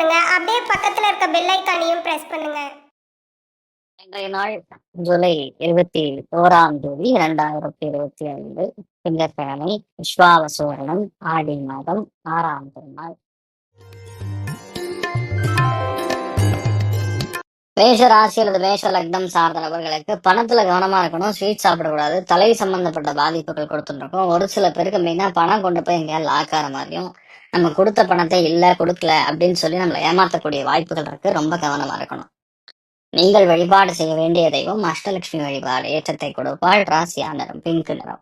பண்ணுங்க. அப்படியே பக்கத்துல இருக்க பெல் ஐக்கானையும் பிரஸ் பண்ணுங்க. இன்றைய நாள் ஜூலை இருபத்தி ஓராம் தேதி இரண்டாயிரத்தி இருபத்தி ஐந்து. திங்கட்கிழமை விஸ்வாவசூரணம் ஆடி மாதம் ஆறாம் திருநாள். மேஷ ராசி அல்லது மேஷ லக்னம் சார்ந்த நபர்களுக்கு பணத்துல கவனமா இருக்கணும் ஸ்வீட் சாப்பிடக்கூடாது தலை சம்பந்தப்பட்ட பாதிப்புகள் கொடுத்துருக்கோம் ஒரு சில பேருக்கு மெயினா பணம் கொண்டு போய் எங்கேயாவது லாக்கார மாதிரியும் நம்ம கொடுத்த பணத்தை இல்ல கொடுக்கல அப்படின்னு சொல்லி நம்மளை ஏமாத்தக்கூடிய வாய்ப்புகள் இருக்கு. ரொம்ப கவனமா இருக்கணும். நீங்கள் வழிபாடு செய்ய வேண்டிய தெய்வம் அஷ்டலட்சுமி வழிபாடு. ஏற்றத்தை கொடுப்பாள். ராசியா நிறம் பிங்க் நிறம்.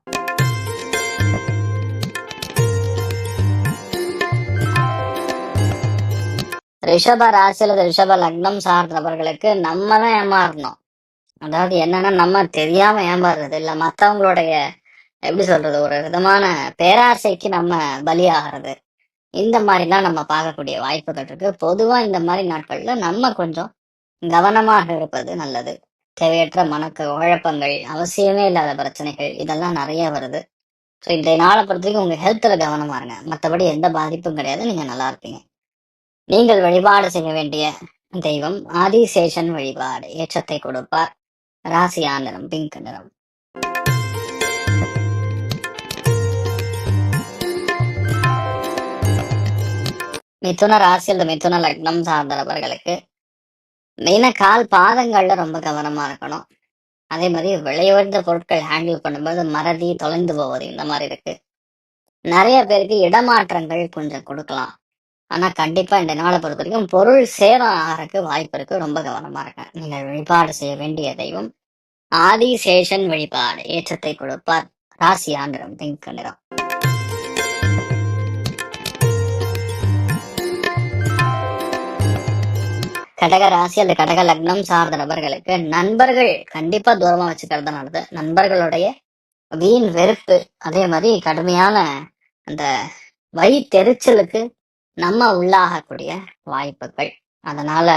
ரிஷப ராசி அல்லது ரிஷப லக்னம் சார்ந்தவர்களுக்கு நம்ம தான் ஏமாறணும். அதாவது என்னன்னா நம்ம தெரியாம ஏமாறுறது இல்ல. மத்தவங்களுடைய எப்படி சொல்றது ஒரு விதமான பேராசைக்கு நம்ம பலியாகிறது. இந்த மாதிரிலாம் நம்ம பார்க்கக்கூடிய வாய்ப்புகள் இருக்கு. பொதுவா இந்த மாதிரி நாட்கள்ல நம்ம கொஞ்சம் கவனமாக இருப்பது நல்லது. தேவையற்ற மனக்கு குழப்பங்கள் அவசியமே இல்லாத பிரச்சனைகள் இதெல்லாம் நிறைய வருது. ஸோ இன்றைய நாளை பொறுத்த வரைக்கும் உங்க ஹெல்த்ல கவனமா இருங்க. மற்றபடி எந்த பாதிப்பும் கிடையாது. நீங்க நல்லா இருப்பீங்க. நீங்கள் வழிபாடு செய்ய வேண்டிய தெய்வம் ஆதிசேஷன் வழிபாடு. ஏற்றத்தை கொடுப்பார். ராசியா நிறம் பிங்க் நிறம். மிதுன ராசி அல்லது மிதுன லக்னம் சார்ந்தவர்களுக்கு மெயினாக கால் பாதங்கள்ல ரொம்ப கவனமா இருக்கணும். அதே மாதிரி விலையுயர்ந்த பொருட்கள் ஹேண்டில் பண்ணும்போது மறதி தொலைந்து போவது இந்த மாதிரி இருக்கு. நிறைய பேருக்கு இடமாற்றங்கள் கொஞ்சம் கொடுக்கலாம். ஆனா கண்டிப்பா இந்த நாளை பொறுத்த வரைக்கும் பொருள் சேதம் ஆகிறதுக்கு வாய்ப்பு இருக்கு. ரொம்ப கவனமா இருக்கேன் நீங்கள் வழிபாடு செய்ய வேண்டிய தெய்வம். ஆதிசேஷன் வழிபாடு. ஏற்றத்தை கொடுப்பார். ராசி நிறம் திங்க் நிறம். கடக ராசி அல்லது கடக லக்னம் சார்ந்த நபர்களுக்கு நண்பர்கள் கண்டிப்பா தூரமா வச்சுக்கிறது நல்லது. நண்பர்களுடைய வீண் வெறுப்பு அதே மாதிரி கடுமையான அந்த வயிற்றெரிச்சலுக்கு நம்ம உள்ளாகக்கூடிய வாய்ப்புகள். அதனால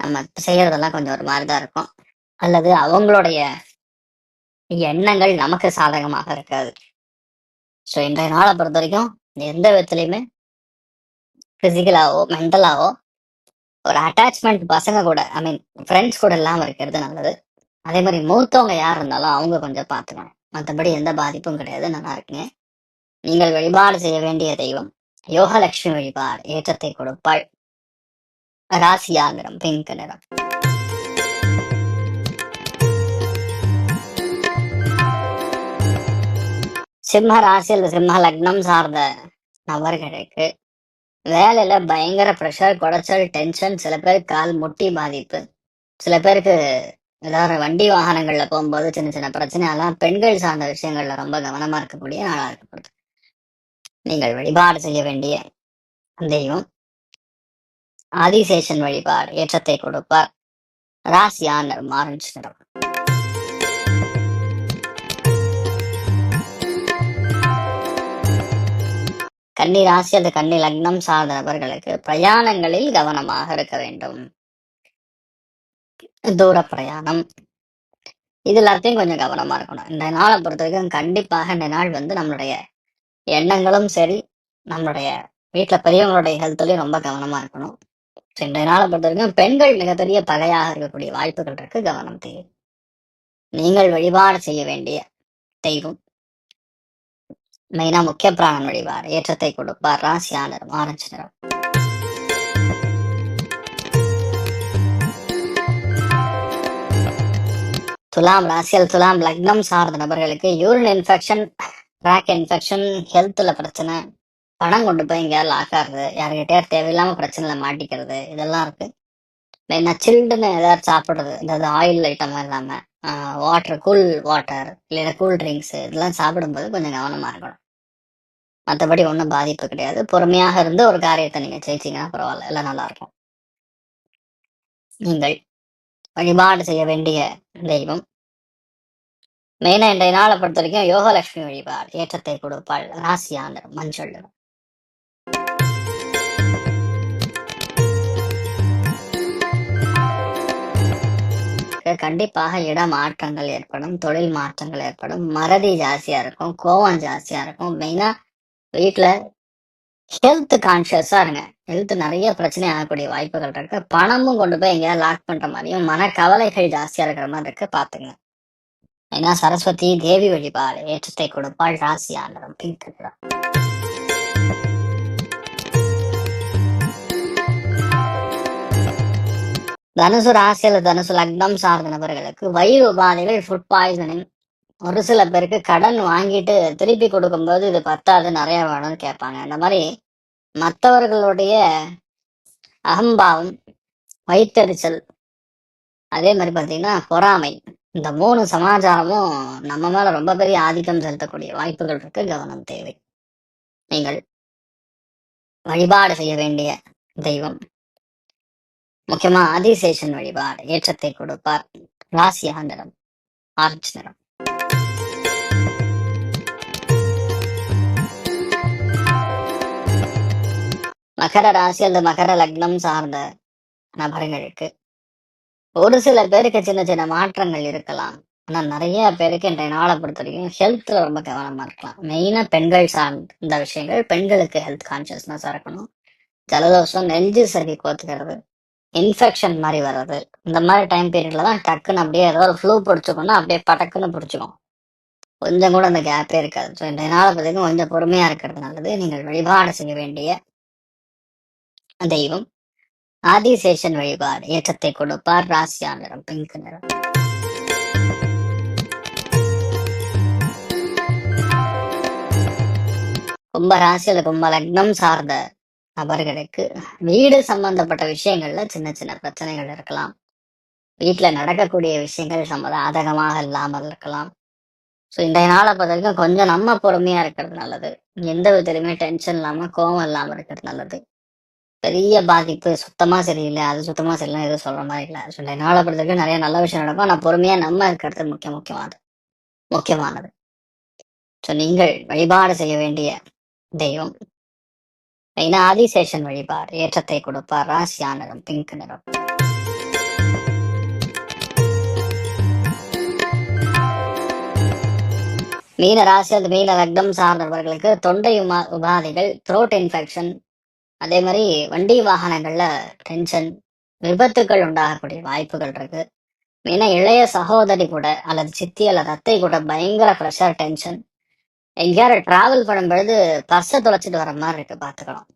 நம்ம செய்யறதெல்லாம் கொஞ்சம் ஒரு மாதிரி தான் இருக்கும். அல்லது அவங்களுடைய எண்ணங்கள் நமக்கு சாதகமாக இருக்காது. ஸோ இன்றைய நாளை பொறுத்த வரைக்கும் எந்த விதத்துலையுமே பிசிக்கலாவோ மென்டலாவோ ஒரு அட்டாச்மெண்ட் பசங்க கூட ஐ மீன் ஃப்ரெண்ட்ஸ் கூட இல்லாமல் இருக்கிறது நல்லது. அதே மாதிரி மூத்தவங்க யார் இருந்தாலும் அவங்க கொஞ்சம் பார்த்துக்கணும். மற்றபடி எந்த பாதிப்பும் கிடையாது. நல்லா இருக்குங்க. நீங்கள் வழிபாடு செய்ய வேண்டிய தெய்வம் யோகலட்சுமி வழிபாடு ஏற்றத்தை கொடுப்பாள். ராசியா நிறம் பிங்க் நிறம். சிம்ம ராசி அல்லது சிம்ம லக்னம் சார்ந்த நபர்களுக்கு வேலையில பயங்கர ப்ரெஷர் குடைச்சல் டென்ஷன் சில பேருக்கு கால் முட்டி பாதிப்பு. சில பேருக்கு ஏதாவது வண்டி வாகனங்கள்ல போகும்போது சின்ன சின்ன பிரச்சனை எல்லாம் பெண்கள் சார்ந்த விஷயங்கள்ல ரொம்ப கவனமா இருக்கக்கூடிய நாளா இருக்கப்படுது நீங்கள் வழிபாடு செய்ய வேண்டிய தெய்வம். ஆதிசேஷன் வழிபாடு ஏற்றத்தை கொடுப்பார். ராசியா நிறம் நிறம் கன்னி ராசி அல்லது கன்னி லக்னம் சார்ந்த நபர்களுக்கு பிரயாணங்களில் கவனமாக இருக்க வேண்டும். தூர பிரயாணம். இது எல்லாத்தையும் கொஞ்சம் கவனமா இருக்கணும். இந்த நாளை பொறுத்த வரைக்கும் கண்டிப்பாக இந்த நாள் வந்து நம்மளுடைய எண்ணங்களும் சரி நம்மளுடைய வீட்டுல பெரியவங்களுடைய ஹெல்த்லையும் ரொம்ப கவனமா இருக்கணும். இன்றைய நாளை பொறுத்த வரைக்கும் பெண்கள் மிகப்பெரிய பகையாக இருக்கக்கூடிய வாய்ப்புகள் இருக்கு. கவனம் தேவை. நீங்கள் வழிபாடு செய்ய வேண்டிய தெய்வம். மெயினா முக்கிய பிராணன் வழிபாடு. ஏற்றத்தை கொடுப்பார் ராசியா நிறம் ஆரஞ்சு நிறம் துலாம் ராசியல் துலாம் லக்னம் சார்ந்த நபர்களுக்கு யூரின் இன்ஃபெக்ஷன் ட்ராக் இன்ஃபெக்ஷன் ஹெல்த்தில் பிரச்சனை பணம் கொண்டு போய் எங்கேயாவது லாக் ஆகுது. யாருக்கிட்டே தேவையில்லாமல் பிரச்சனைல மாட்டிக்கிறது. இதெல்லாம் இருக்கு. மெயினாக சில்டுன்னு ஏதாவது சாப்பிட்றது. இந்த ஆயில் ஐட்டம் இல்லாமல் வாட்டர் கூல் வாட்டர் இல்லைன்னா கூல் ட்ரிங்க்ஸ் இதெல்லாம் சாப்பிடும்போது கொஞ்சம் கவனமாக இருக்கணும். மற்றபடி ஒன்றும் பாதிப்பு கிடையாது. பொறுமையாக இருந்து ஒரு காரியத்தை நீங்கள் ஜெயிச்சிங்கன்னா பரவாயில்ல. எல்லாம் நல்லா இருக்கும். நீங்கள் வழிபாடு செய்ய வேண்டிய தெய்வம். மெயினா இன்றைய நாளை பொறுத்த வரைக்கும் யோகலட்சுமி வழிபாடு ஏற்றத்தை கொடுப்பாள் ராசியாந்தர் மஞ்சள் கண்டிப்பாக இட மாற்றங்கள் ஏற்படும் தொழில் மாற்றங்கள் ஏற்படும் மறதி ஜாஸ்தியா இருக்கும் கோவம் ஜாஸ்தியா இருக்கும். மெயினா வீட்டுல ஹெல்த் கான்சியஸா இருங்க. ஹெல்த் நிறைய பிரச்சனை ஆகக்கூடிய வாய்ப்புகள் இருக்கு. பணமும் கொண்டு போய் எங்கேயாவது லாக் பண்ற மாதிரியும் மன கவலைகள் ஜாஸ்தியா இருக்கிற மாதிரி இருக்கு. பாத்துங்க ஏன்னா சரஸ்வதி தேவி வழிபாடு ஏற்றத்தை கொடுப்பாள். ராசி ஆண்டரம் தனுசு ராசியில தனுசு லக்னம் சார்ந்த நபர்களுக்கு வயிறு உபாதைகள் ஃபுட் பாய்சனிங் ஒரு சில பேருக்கு கடன் வாங்கிட்டு திருப்பி கொடுக்கும்போது இது பத்தாது நிறைய வேணும்னு கேட்பாங்க. அந்த மாதிரி மற்றவர்களுடைய அகம்பாவம் வயிற்றெரிச்சல் அதே மாதிரி பார்த்தீங்கன்னா பொறாமை இந்த மூணு சமாச்சாரமும் நம்ம மேல ரொம்ப பெரிய ஆதிக்கம் செலுத்தக்கூடிய வாய்ப்புகள் இருக்கு கவனம் தேவை. நீங்கள் வழிபாடு செய்ய வேண்டிய தெய்வம். முக்கியமா ஆதிசேஷன் வழிபாடு ஏற்றத்தை கொடுப்பார். ராசியா நிறம் ஆரஞ்சு நிறம். மகர ராசி அல்லது மகர லக்னம் சார்ந்த நபர்களுக்கு ஒரு சில பேருக்கு சின்ன சின்ன மாற்றங்கள் இருக்கலாம். ஆனா நிறைய பேருக்கு இன்றைய நாளை பொறுத்த வரைக்கும் ஹெல்த்ல ரொம்ப கவனமா இருக்கலாம். மெயினா பெண்கள் சார்ந்த விஷயங்கள் பெண்களுக்கு ஹெல்த் கான்சியஸ்னஸா இருக்கணும். ஜலதோஷம் நெஞ்சு சரி கோத்துக்கிறது இன்ஃபெக்ஷன் மாதிரி வர்றது. இந்த மாதிரி டைம் பீரியட்ல தான் டக்குன்னு அப்படியே ஏதோ ஒரு ஃப்ளூ பிடிச்சிக்கணும் அப்படியே படக்குன்னு பிடிச்சிக்கும் கொஞ்சம் கூட அந்த கேப்பே இருக்காது. ஸோ இன்றைய நாளை பார்த்தீங்கன்னா கொஞ்சம் பொறுமையா இருக்கிறது நல்லது. நீங்கள் வழிபாடு செய்ய வேண்டிய தெய்வம். ஆதிசேஷன் வழிபாடு. ஏற்றத்தை கொடுப்பார். ராசியா நிறம் பிங்க் நிறம். கும்ப ராசியில கும்ப லக்னம் சார்ந்த நபர்களுக்கு வீடு சம்பந்தப்பட்ட விஷயங்கள்ல சின்ன சின்ன பிரச்சனைகள் இருக்கலாம். வீட்டுல நடக்கக்கூடிய விஷயங்கள் சம்மதாதகமாக இல்லாமல் இருக்கலாம். ஸோ இன்றைய நாளை பொறுத்த கொஞ்சம் நம்ம பொறுமையா இருக்கிறது நல்லது. எந்த விதத்துலையுமே டென்ஷன் இல்லாம கோவம் இல்லாம இருக்கிறது நல்லது. பெரிய பாதிப்பு. சுத்தமா சரியில்லை. அது சுத்தமா சரியில்லை எதுவும் சொல்ற மாதிரி இல்லை. ஸோ இன்றைய நாளை நிறைய நல்ல விஷயம் நடக்கும். ஆனா பொறுமையா நம்ம இருக்கிறது முக்கிய முக்கியமானது முக்கியமானது. ஸோ நீங்கள் வழிபாடு செய்ய வேண்டிய தெய்வம். மெயினா ஆதிசேஷன் வழிபாடு. ஏற்றத்தை கொடுப்பார். ராசியா நிறம் பிங்க் நிறம். மீன ராசி அல்லது மீன லக்னம் சார்ந்தவர்களுக்கு தொண்டை உமா உபாதைகள் த்ரோட் இன்ஃபெக்ஷன் அதே மாதிரி வண்டி வாகனங்கள்ல டென்ஷன் விபத்துக்கள் உண்டாகக்கூடிய வாய்ப்புகள் இருக்கு. மெயினா இளைய சகோதரி கூட அல்லது சித்தி அல்லது அத்தை கூட பயங்கர ப்ரெஷர் டென்ஷன் எங்கேயாரு டிராவல் பண்ணும்பொழுது பர்ஸை தொலைச்சிட்டு வர மாதிரி இருக்கு பார்த்துக்கணும்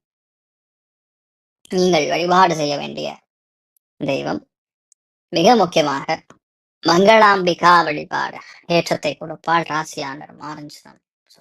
நீங்கள் வழிபாடு செய்ய வேண்டிய தெய்வம் மிக முக்கியமாக மங்களாம்பிகா வழிபாடு. ஏற்றத்தை கொடுப்பாள் ராசியாளர் மாறிஞ்சுதான் தான். ஸோ